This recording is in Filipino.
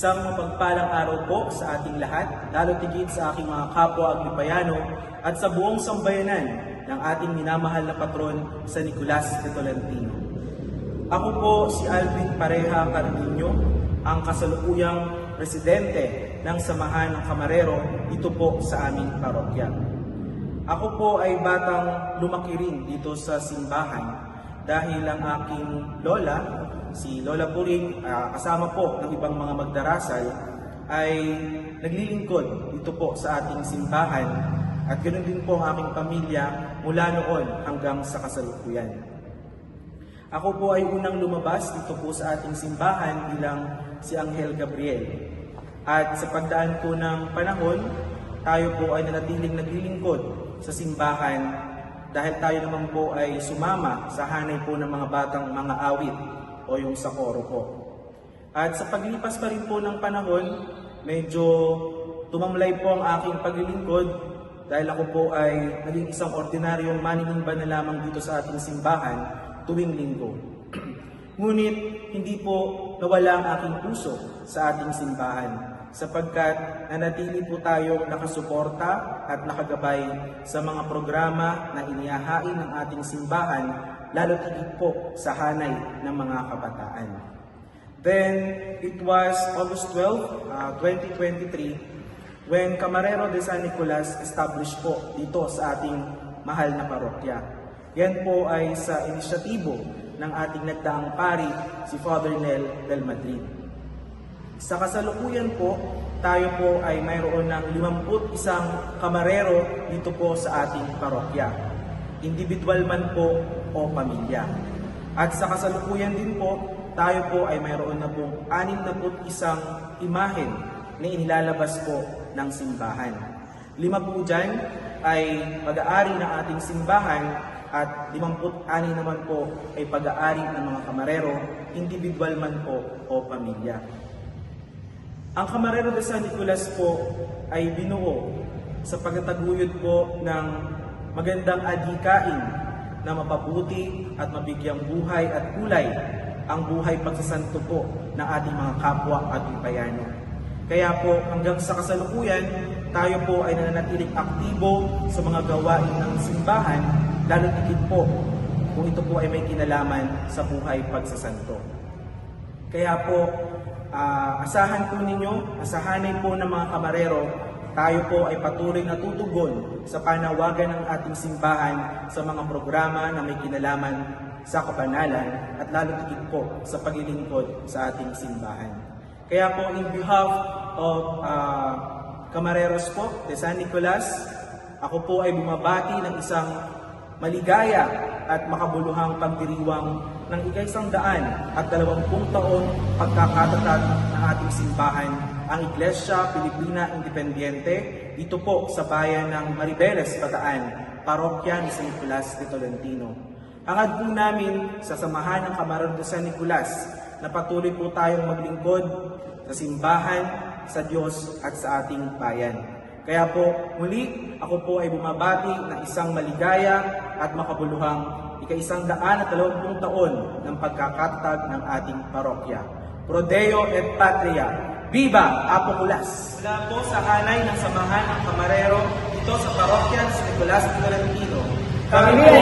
Isang mapagpalang araw po sa ating lahat, lalo tigit sa aking mga kapwa Agripayano at sa buong sambayanan ng ating minamahal na patron sa Nicolas de Tolentino. Ako po si Alvin Pareha Carminio, ang kasalukuyang presidente ng Samahan ng Kamarero dito po sa aming parokya. Ako po ay batang lumaki rin dito sa simbahan dahil ang aking lola, si Lola Puring, ah, kasama po ng ibang mga magdarasal, ay naglilingkod dito po sa ating simbahan at ganoon din po ang aking pamilya mula noon hanggang sa kasalukuyan. Ako po ay unang lumabas dito po sa ating simbahan bilang si Angel Gabriel. At sa pagdaan po ng panahon, tayo po ay nanatiling naglilingkod sa simbahan dahil tayo naman po ay sumama sa hanay po ng mga batang mga awit o yung sa koro po. At sa paglipas pa rin po ng panahon, medyo tumamlay po ang aking paglilingkod dahil ako po ay naging isang ordinaryong maninimba na lamang dito sa ating simbahan tuwing linggo. Ngunit hindi po nawala ang aking puso sa ating simbahan sapagkat nanatili po tayong nakasuporta at nakagabay sa mga programa na inihahain ng ating simbahan lalo tigit po sa hanay ng mga kabataan. Then, it was August 12, uh, 2023, when Camarero de San Nicolas established po dito sa ating mahal na parokya. Yan po ay sa inisyatibo ng ating nagdaang pari, si Father Nel del Madrid. Sa kasalukuyan po, tayo po ay mayroon ng 51 kamarero dito po sa ating parokya. Individual man po o pamilya. At sa kasalukuyan din po, tayo po ay mayroon na pong 61 imahen na inilalabas po ng simbahan. Lima po dyan ay pag-aari ng ating simbahan at 56 naman po ay pag-aari ng mga kamarero, individual man po o pamilya. Ang Kamarero de San Nicolas po ay binuo sa pagtataguyod po ng magandang adhikain na mapabuti at mabigyang buhay at kulay ang buhay pagsasanto po ng ating mga kapwa at bayano. Kaya po hanggang sa kasalukuyan, tayo po ay nananatiling aktibo sa mga gawain ng simbahan, lalo tigit po kung ito po ay may kinalaman sa buhay pagsasanto. Kaya po, ah, asahan po ninyo, asahanay po ng mga kamarero, tayo po ay patuloy na tutugon sa panawagan ng ating simbahan sa mga programa na may kinalaman sa kabanalan at lalo tigit po sa paglilingkod sa ating simbahan. Kaya po in behalf of ah, Camareros po de San Nicolas, ako po ay bumabati ng isang maligaya at makabuluhang pagdiriwang ng ikaisang daan at dalawampung taon pagkakatatag ng ating simbahan, ang Iglesia Pilipina Independiente, dito po sa bayan ng Maribeles, Bataan, parokya ni San Nicolas de Tolentino. Hangad po namin sa samahan ng Kamarero de San Nicolas na patuloy po tayong maglingkod sa simbahan, sa Diyos at sa ating bayan. Kaya po, muli, ako po ay bumabati ng isang maligaya at makabuluhang ika-isang daan at dalawampung taon ng pagkakatatag ng ating parokya. Prodeo et Patria, Viva Apoculas! Mula po sa hanay ng samahan ng kamarero dito sa parokya ng San Nicolas de Tolentino. Kami po